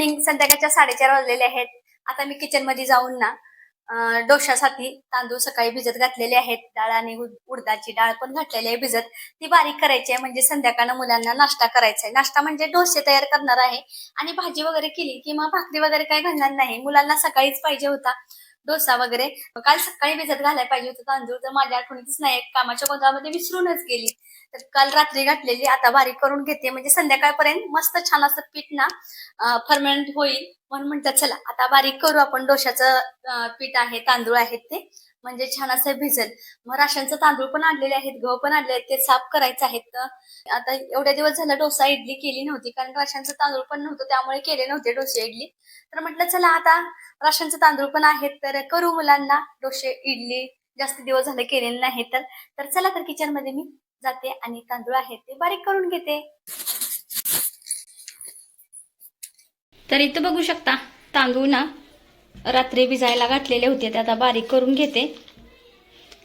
Evening संध्याकाळच्या साडेचार वाजलेले आहेत. आता मी किचनमध्ये जाऊन ना डोशासाठी तांदूळ सकाळी भिजत घातलेले आहेत. डाळ आणि उडदाची डाळ पण घातलेली आहे भिजत. ती बारीक करायची आहे म्हणजे संध्याकाळनं मुलांना नाश्ता करायचा आहे. नाश्ता म्हणजे डोसे तयार करणार आहे. आणि भाजी वगैरे केली किंवा भाकरी वगैरे काही घालणार नाही. मुलांना सकाळीच पाहिजे होता. डोसा वगैरे. काल सकाळी भिजत घालायला पाहिजे होतं तांदूळ तर माझ्या आठवणीतच नाही. कामाच्या गोंधळामध्ये विसरूनच गेली. तर काल रात्री घातलेली आता बारीक करून घेते. म्हणजे संध्याकाळपर्यंत मस्त छान असं पीठ ना फर्मेंट होईल. म्हणून म्हणतात चला आता बारीक करू आपण डोशाचं पीठ आहे तांदूळ आहेत ते. म्हणजे छान असं भिजल. मग राशनचं तांदूळ पण आणलेले आहेत गहू पण आणले आहेत ते साफ करायचे आहेत. तर आता एवढ्या दिवस झालं डोसा इडली केली नव्हती कारण राशनचं तांदूळ पण नव्हतं त्यामुळे केले नव्हते डोसे इडली. तर म्हटलं चला आता राशनचं तांदूळ पण आहेत तर करू मुलांना डोसे इडली. जास्त दिवस झाले केलेले नाही तर. तर चला तर किचनमध्ये मी जाते आणि तांदूळ आहेत ते बारीक करून घेते. तर इथं बघू शकता तांदूळ ना रात्री भिजायला घातलेले होते ते आता बारीक करून घेते.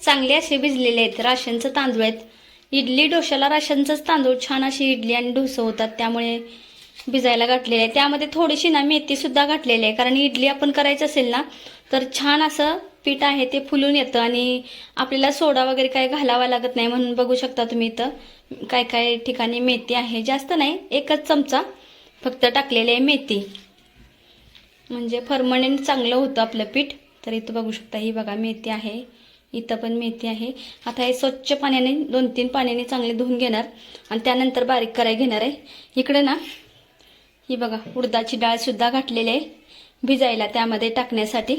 चांगले असे भिजलेले आहेत राशनचं तांदूळ आहेत. इडली डोशाला राशनचंच तांदूळ छान अशी इडली आणि डोसं होतात त्यामुळे भिजायला घातलेले आहे त्यामध्ये थोडीशी ना मेथीसुद्धा घातलेली आहे कारण इडली आपण करायचं असेल ना तर छान असं पीठ आहे ते फुलून येतं आणि आपल्याला सोडा वगैरे काय घालावा लागत नाही म्हणून बघू शकता तुम्ही इथं. काय काय ठिकाणी मेथी आहे जास्त नाही एकच चमचा फक्त टाकलेली आहे मेथी. म्हणजे परमनंट चांगलं होतं आपलं पीठ. तर इथं बघू शकता ही बघा मेथी आहे. इथं पण मेथी आहे. आता हे स्वच्छ पाण्याने दोन तीन पाण्याने चांगले धुवून घेणार. आणि त्यानंतर बारीक करायला घेणार आहे. इकडे ना ही बघा उडदाची डाळ सुद्धा घातलेली आहे. भिजायला त्यामध्ये टाकण्यासाठी.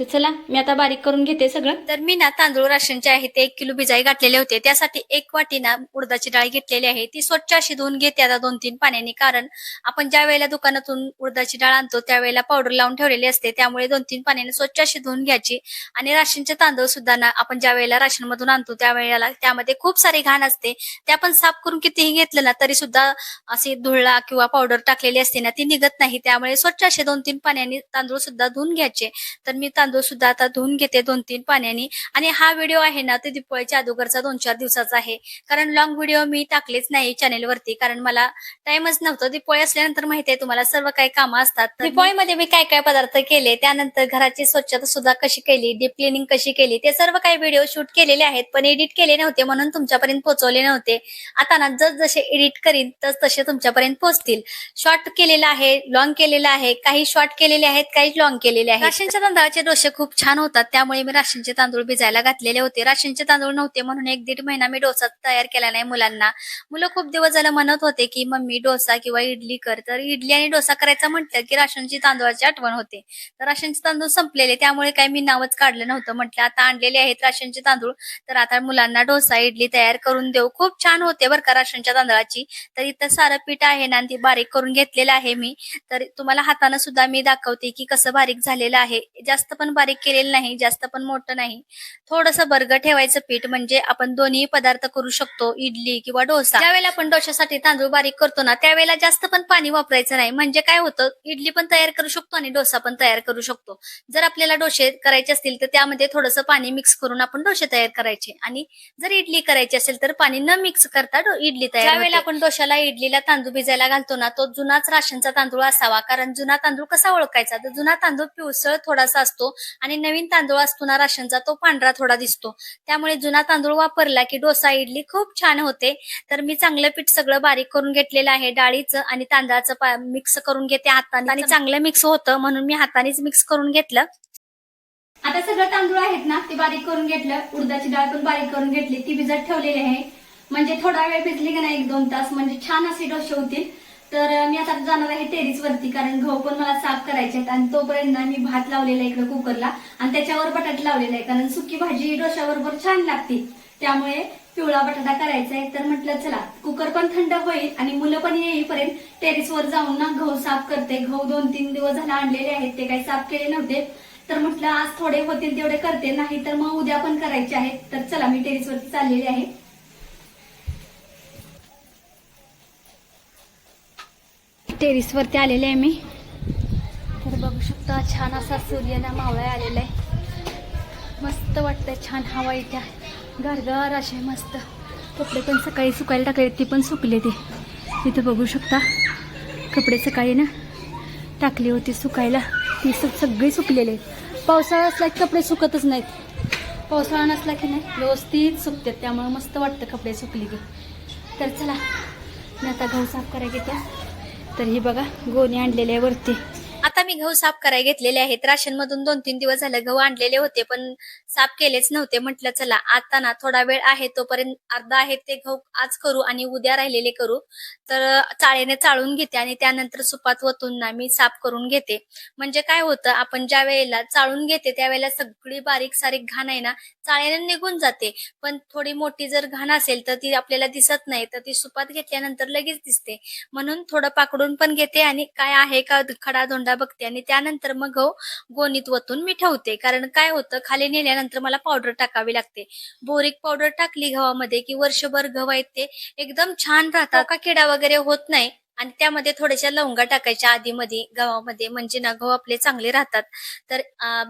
तर चला मी आता बारीक करून घेते सगळं. तर मी ना तांदूळ राशनचे आहे ते एक किलो भिजाई घातलेले होते. त्यासाठी एक वाटी ना उडदाची डाळ घेतलेली आहे. ती स्वच्छ अशी धुवून घेते आता दोन तीन पाण्याने कारण आपण ज्या वेळेला दुकानातून उडदाची डाळ आणतो त्यावेळेला पावडर लावून ठेवलेली असते. त्यामुळे दोन तीन पाण्याने स्वच्छ अशी धुवून घ्यायची. आणि राशनचे तांदूळ सुद्धा ना आपण ज्या वेळेला राशन मधून आणतो त्यावेळेला त्यामध्ये खूप सारी घाण असते. ते आपण साफ करून कितीही घेतलं ना तरी सुद्धा अशी धुळा किंवा पावडर टाकलेली असते ना ती निघत नाही. त्यामुळे स्वच्छ असे दोन तीन पाण्याने तांदूळ सुद्धा धुवून घ्यायचे. तर मी तांदूळ सुद्धा आता धुवून घेते दोन तीन पाण्याने. आणि हा व्हिडिओ आहे ना ते दिपोळीच्या अगोदरचा दोन चार दिवसाचा आहे. कारण लॉंग व्हिडिओ मी टाकलेच नाही चॅनेलवरती कारण मला टाइमच नव्हतं. दिपोळी असल्यानंतर माहिती आहे तुम्हाला सर्व काही कामं असतात. दिपोळीमध्ये मी काय काय पदार्थ केले त्यानंतर घराची स्वच्छता सुद्धा कशी केली डीप क्लिनिंग कशी केली ते सर्व काही व्हिडिओ शूट केलेले आहेत पण एडिट केले नव्हते म्हणून तुमच्यापर्यंत पोहोचवले नव्हते. आता ना जस जसे एडिट करीन तस तसे तुमच्यापर्यंत पोहोचतील. शॉर्ट केलेला आहे लॉंग केलेला आहे. काही शॉर्ट केलेले आहेत काही लॉंग केलेले आहेत. राशनच्या तांदळाचे डोसे खूप छान होतात. त्यामुळे मी राशनचे तांदूळ भिजायला घातलेले होते. राशनचे तांदूळ नव्हते म्हणून एक दीड महिना मी डोसा तयार केला नाही मुलांना. मुलं खूप दिवस झालं म्हणत होते की मम्मी डोसा किंवा इडली कर. तर इडली आणि डोसा करायचा म्हटलं की राशनची तांदूळाची आठवण होते. तर राशनचे तांदूळ संपलेले. त्यामुळे काही मी नावच काढलं नव्हतं. म्हटलं आता आणलेले आहेत राशनचे तांदूळ. तर आता मुलांना डोसा इडली तयार करून देऊ. खूप छान होते बरं का राशनच्या तांदळाची. तर इथं सारं पीठ आहे ना ती बारीक करून घेतलेलं आहे मी. तर तुम्हाला हाताने सुद्धा मी दाखवते की कसं बारीक झालेलं आहे. जास्त पण बारीक केलेलं नाही जास्त पण मोठं नाही. थोडंसं बर्ग ठेवायचं पीठ म्हणजे आपण दोन्ही पदार्थ करू शकतो इडली किंवा डोसा. ज्यावेळेला आपण डोशासाठी तांदूळ बारीक करतो ना त्यावेळेला जास्त पण पाणी वापरायचं नाही. म्हणजे काय होतं इडली पण तयार करू शकतो आणि डोसा पण तयार करू शकतो. जर आपल्याला डोसे करायचे असतील तर त्यामध्ये थोडंसं पाणी मिक्स करून आपण डोसे तयार करायचे. आणि जर इडली करायची असेल तर पाणी न मिक्स करता इडली तयार ज्यावेळेला आपण डोशाला इडलीला तांदूळ भिजायला घालतो ना तो जुनाच राशनचा तांदूळ असावा. कारण जुना तांदूळ कसा ओळखायचा? तर जुना तांदूळ पिवसळ थोडासा असतो. आणि नवीन तांदूळ असतो ना राशनचा तो पांढरा थोडा दिसतो. त्यामुळे जुना तांदूळ वापरला की डोसा इडली खूप छान होते. तर मी चांगलं पीठ सगळं बारीक करून घेतलेलं आहे डाळीचं आणि तांदळाचं मिक्स करून घेते हाताने. आणि चांगलं मिक्स होतं म्हणून मी हातानेच मिक्स करून घेतलं. आता सगळं तांदूळ आहेत ना ते बारीक करून घेतलं. उडदाची डाळ पण बारीक करून घेतली. ती भिजत ठेवलेली आहे. म्हणजे थोडा वेळ भिजली की नाही एक दोन तास. म्हणजे छान असे डोसे होतील. तर मी आता जाणार आहे टेरिस वरती कारण गहू पण मला साफ करायचे आहेत आणि तोपर्यंत ना मी भात लावलेला आहे इकडे कुकरला आणि त्याच्यावर बटाटे लावलेला आहे कारण सुकी भाजी डोशाबरोबर छान लागते. त्यामुळे पिवळा बटाटा करायचा आहे. तर म्हटलं चला कुकर पण थंड होईल आणि मुलं पण येईपर्यंत टेरिसवर जाऊन ना गहू साफ करते. गहू दोन तीन दिवस झाला आणलेले आहेत. ते काही साफ केले नव्हते. तर म्हटलं आज थोडे होतील तेवढे करते. नाही तर मग उद्या पण करायचे आहेत. तर चला मी टेरिसवरती चाललेली आहे. टेरिसवरती आलेले आहे मी. तर बघू शकता छान असा सूर्यना मावळा आलेला आहे. मस्त वाटतंय छान हवा येत्या गारगार असे मस्त. कपडे पण सकाळी सुकायला टाकले ती पण सुकले ते. तिथं बघू शकता कपडे सकाळी ना टाकली होती सुकायला. ती सग सगळी सुकलेले आहेत. पावसाळा असला की कपडे सुकतच नाहीत. पावसाळा नसला की नाही व्यवस्थित सुकतात. त्यामुळे मस्त वाटतं कपडे सुकले की. तर चला मी आता घर साफ करायला घेते. तर ही बघा गोणी आणलेली आहे वरती. आता मी गहू साफ करायला घेतलेले आहेत. राशन मधून दोन तीन दिवस झालं गहू आणलेले होते पण साफ केलेच नव्हते. म्हटलं चला आता ना थोडा वेळ आहे तोपर्यंत अर्धा आहे ते गहू आज करू आणि उद्या राहिलेले करू. तर चाळेने चाळून घेते आणि त्यानंतर सुपात वतून ना मी साफ करून घेते. म्हणजे काय होतं आपण ज्या वेळेला चाळून घेते त्यावेळेला सगळी बारीक सारीक घाण आहे ना चाळेने निघून जाते. पण थोडी मोठी जर घाण असेल तर ती आपल्याला दिसत नाही. तर ती सुपात घेतल्यानंतर लगेच दिसते. म्हणून थोडं पाकडून पण घेते आणि काय आहे का खडा धोंडा बघते आणि त्यानंतर मग गहू गोणीत वतून मी ठेवते. कारण काय होतं खाली नेल्यानंतर मला पावडर टाकावी लागते. बोरिक पावडर टाकली गव्हामध्ये की वर्षभर गव्हा आहेत ते एकदम छान राहतात. का किडा वगैरे होत नाही आणि त्यामध्ये थोड्याशा लवंगा टाकायच्या आधी मध्ये गव्हामध्ये. म्हणजे ना गहू आपले चांगले राहतात. तर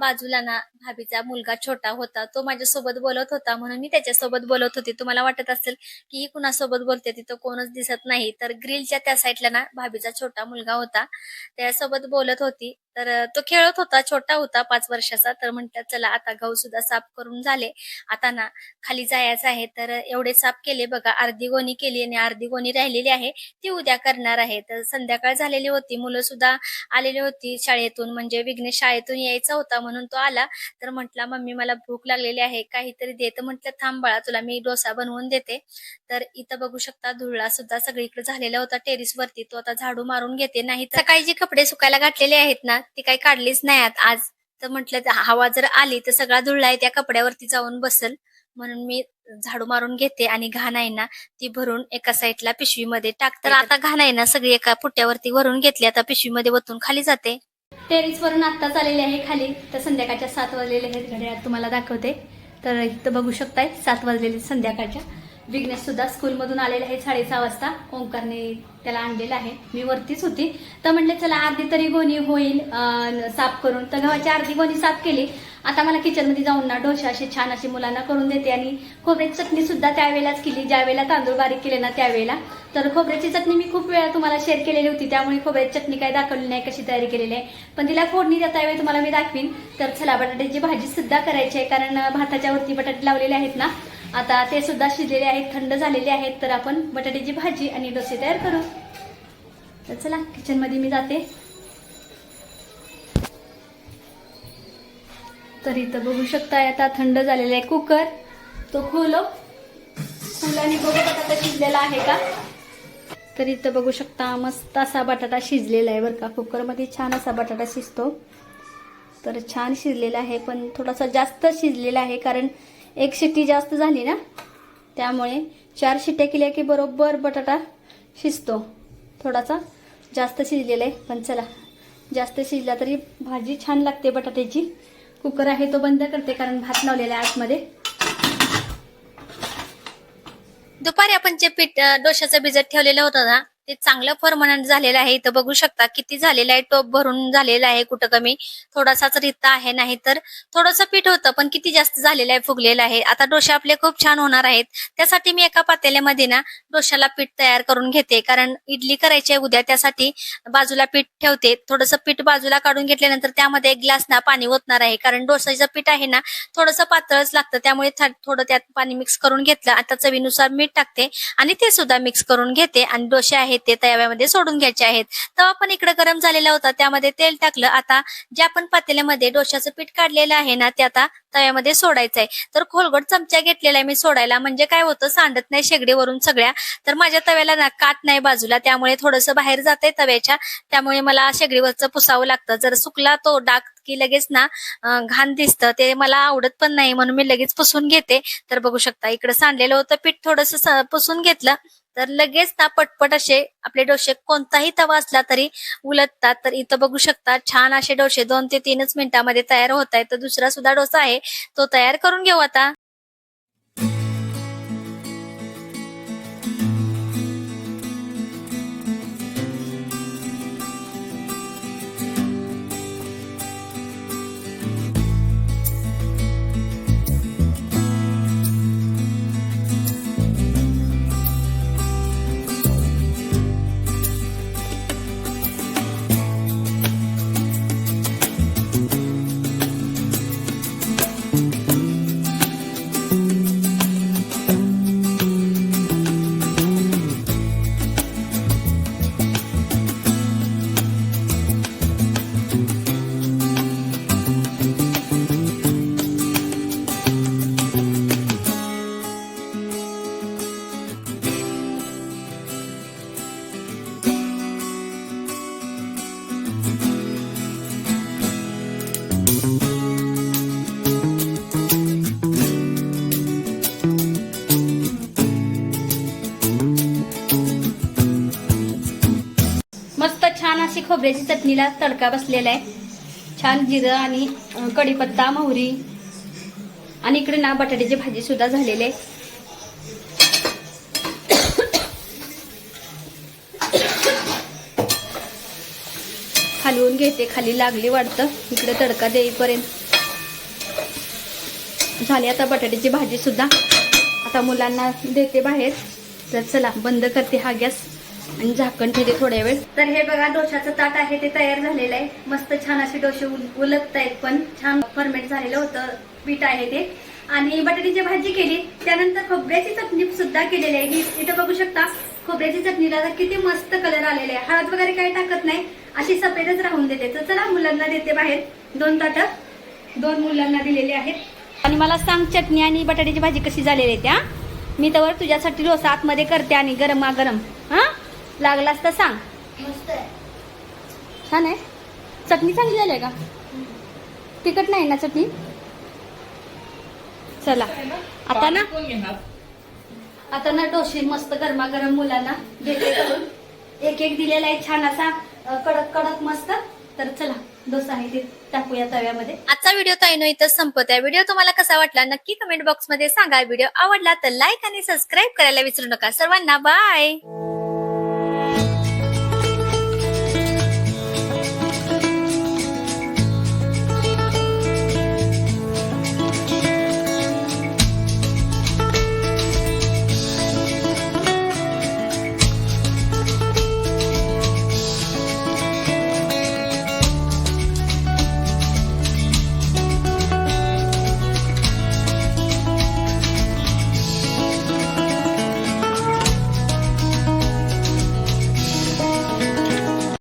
बाजूला ना भाभीचा मुलगा छोटा होता. तो माझ्यासोबत बोलत होता. म्हणून मी त्याच्यासोबत बोलत होती. तुम्हाला वाटत असेल की ही कुणासोबत बोलते तिथं कोणच दिसत नाही. तर ग्रिलच्या त्या साईडला ना भाभीचा छोटा मुलगा होता. त्यासोबत बोलत होती. तर तो खेळत होता छोटा होता पाच वर्षाचा. तर म्हटलं चला आता गहू सुद्धा साफ करून झाले. आता ना खाली जायचं आहे. तर एवढे साफ केले. बघा अर्धी गोणी केली आणि अर्धी गोणी राहिलेली आहे. ती उद्या करणार आहे. तर संध्याकाळ झालेली होती. मुलं सुद्धा आलेली होती शाळेतून. म्हणजे विघ्नेश शाळेतून यायचा होता म्हणून तो आला. तर म्हटला मम्मी मला भूक लागलेली आहे. काहीतरी दे. तर म्हटलं थांब बाळा तुला मी डोसा बनवून देते. तर इथं बघू शकता धुळा सुद्धा सगळीकडे झालेला होता टेरिस वरती. तो आता झाडू मारून घेते. नाही तर सकाळी जे कपडे सुकायला घातलेले आहेत ना ती काही काढलीच नाही आज तर म्हटलं हवा जर आली तर सगळा धुळला आहे त्या कपड्यावरती जाऊन बसल. म्हणून मी झाडू मारून घेते आणि घाण आहे ना ती भरून एका साईडला पिशवीमध्ये टाकते तर आता घाण आहे ना सगळी एका पुट्ट्यावरती भरून घेतली आता पिशवीमध्ये वतून खाली जाते. टेरिस वरून आत्ताच आलेले आहे खाली तर संध्याकाळच्या सात वाजलेले आहेत घड्याळ तुम्हाला दाखवते. तर इथं बघू शकताय सात वाजलेले संध्याकाळच्या. विघ्नेश सुद्धा स्कूलमधून आलेला आहे साडेसहा वाजता. ओंकारने त्याला आणलेलं आहे. मी वरतीच होती. तर म्हटले चला अर्धी तरी गोणी होईल साफ करून. तर गव्हाची अर्धी गोणी साफ केली. आता मला किचनमध्ये जाऊन ना डोसे असे छान असे मुलांना करून देते आणि खोबऱ्याची चटणी सुद्धा त्यावेळेलाच केली. ज्यावेळेला तांदूळ बारीक केले ना त्यावेळेला. तर खोबऱ्याची चटणी मी खूप वेळा तुम्हाला शेअर केलेली होती. त्यामुळे खोबऱ्याची चटणी काय दाखवली नाही कशी तयारी केलेली आहे. पण तिला फोडणी देता वेळी तुम्हाला मी दाखवीन. तर चला बटाट्याची भाजी सुद्धा करायची आहे. कारण भाताच्या वरती बटाटे लावलेले आहेत ना आता ते सुद्धा शिजलेले आहेत थंड झालेले आहेत तर आपण बटाट्याची भाजी आणि डोसे तयार करू. तर चला किचनमध्ये मी जाते. तर इथं बघू शकताय आता थंड झालेला आहे कुकर. तो खोलो. फुलाने बघू बटाटा शिजलेला आहे का? तर इथं बघू शकता मस्त असा बटाटा शिजलेला आहे बरं का. कुकरमध्ये छान असा बटाटा शिजतो. तर छान शिजलेला आहे पण थोडासा जास्त शिजलेला आहे कारण एक शिट्टी जास्त झाली ना? त्यामुळे चार शिट्ट्या केल्या की बरोबर बटाटा शिजतो. थोडासा जास्त शिजलेला आहे पण चला. जास्त शिजला तरी भाजी छान लागते बटाट्याची. कुकर आहे तो बंद करते कारण भात लावलेला आहे आतमध्ये. दुपारी आपण जे पीठ डोशाचं डोश्याचं भिजत ठेवलेलं होतं ना ते चांगलं परमनंट झालेलं आहे. इथं बघू शकता किती झालेलं आहे. टोप भरून झालेलं आहे कुठं कमी. थोडासाच रित्ता आहे. नाही तर थोडंसं पीठ होतं पण किती जास्त झालेलं आहे फुगलेलं आहे. आता डोसे आपले खूप छान होणार आहेत. त्यासाठी मी एका पातेल्यामध्ये ना डोशाला पीठ तयार करून घेते. कारण इडली करायची आहे उद्या त्यासाठी बाजूला पीठ ठेवते. थोडंसं पीठ बाजूला काढून घेतल्यानंतर त्यामध्ये एक ग्लास ना पाणी ओतणार आहे. कारण डोसाचं पीठ आहे ना थोडंसं पातळच लागतं. त्यामुळे थ- थोडं त्यात पाणी मिक्स करून घेतलं. आता चवीनुसार मीठ टाकते आणि ते सुद्धा मिक्स करून घेते. आणि डोसे आहे आहेत ते तव्यामध्ये सोडून घ्यायचे आहेत. तवा पण इकडे गरम झालेला होता त्यामध्ये तेल टाकलं. आता जे आपण पातेल्यामध्ये डोश्याचं पीठ काढलेलं आहे ना ते आता तव्यामध्ये सोडायचं आहे तर खोलगट चमचा घेतलेला आहे मी सोडायला. म्हणजे काय होतं सांडत नाही शेगडीवरून सगळ्या. तर माझ्या तव्याला ना काट नाही बाजूला त्यामुळे थोडंसं बाहेर जाते तव्याच्या. त्यामुळे मला शेगडीवरचं पुसावं लागतं. जर सुकला तो डाग की लगेच ना घाण दिसतं ते मला आवडत पण नाही म्हणून मी लगेच पुसून घेते. तर बघू शकता इकडे सांडलेलं होतं पीठ थोडस पुसून घेतलं. तर लगेच ना पटपट असे आपले डोसे कोणताही तवा असला तरी उलटतात. तर इथं बघू शकता छान असे डोसे दोन ते तीनच मिनिटामध्ये तयार होत आहेत. तर दुसरा सुद्धा डोसा आहे तो तयार करून घेऊ आता. छान अशी खोबऱ्याची चटणीला तडका बसलेला आहे. छान जिरं आणि कढीपत्ता मोहरी आणि इकडे ना बटाट्याची भाजी सुद्धा झालेली आहे. हलवून घेते खाली लागली वाटतं इकडे तडका देईपर्यंत. झाली आता बटाट्याची भाजी सुद्धा. आता मुलांना देते बाहेर. तर चला बंद करते हा गॅस. आणि झाकण ठेवले थोड्या वेळ. तर हे बघा डोशाचं ताट आहे ते तयार झालेलं आहे. मस्त छान असे डोसे उल- आहेत पण. छान फर्मेट झालेलं होतं पीठ आहे ते. आणि बटाट्याची भाजी केली. त्यानंतर खोबऱ्याची चटणी सुद्धा केलेली आहे. ही इथं बघू शकता खोबऱ्याची चटणीला किती मस्त कलर आलेले आहे. हळद वगैरे काही टाकत नाही. अशी सफेदच राहून देते. तर चला मुलांना देते बाहेर. दोन ताटं दोन मुलांना दिलेले आहेत. आणि मला सांग चटणी आणि बटाट्याची भाजी कशी झालेली आहे त्या? मी तर तुझ्यासाठी डोसा आतमध्ये करते आणि गरमा गरम हा? लागलास तर सांग. मस्त आहे. छान आहे. चटणी चांगली झाली आहे का? तिखट नाही ना चटणी? चला. आता ना? आता ना डोसे मस्त गरमागरम मुलांना देते करून. एक एक दिलेला आहे छान असा कडक कडक मस्त. तर चला डोसा आहे ते टाकूया तव्यामध्ये. आजचा व्हिडिओ ताईनो इथं संपत आहे. व्हिडिओ तुम्हाला कसा वाटला नक्की कमेंट बॉक्समध्ये सांगा. व्हिडिओ आवडला तर लाईक आणि सबस्क्राईब करायला विसरू नका. सर्वांना बाय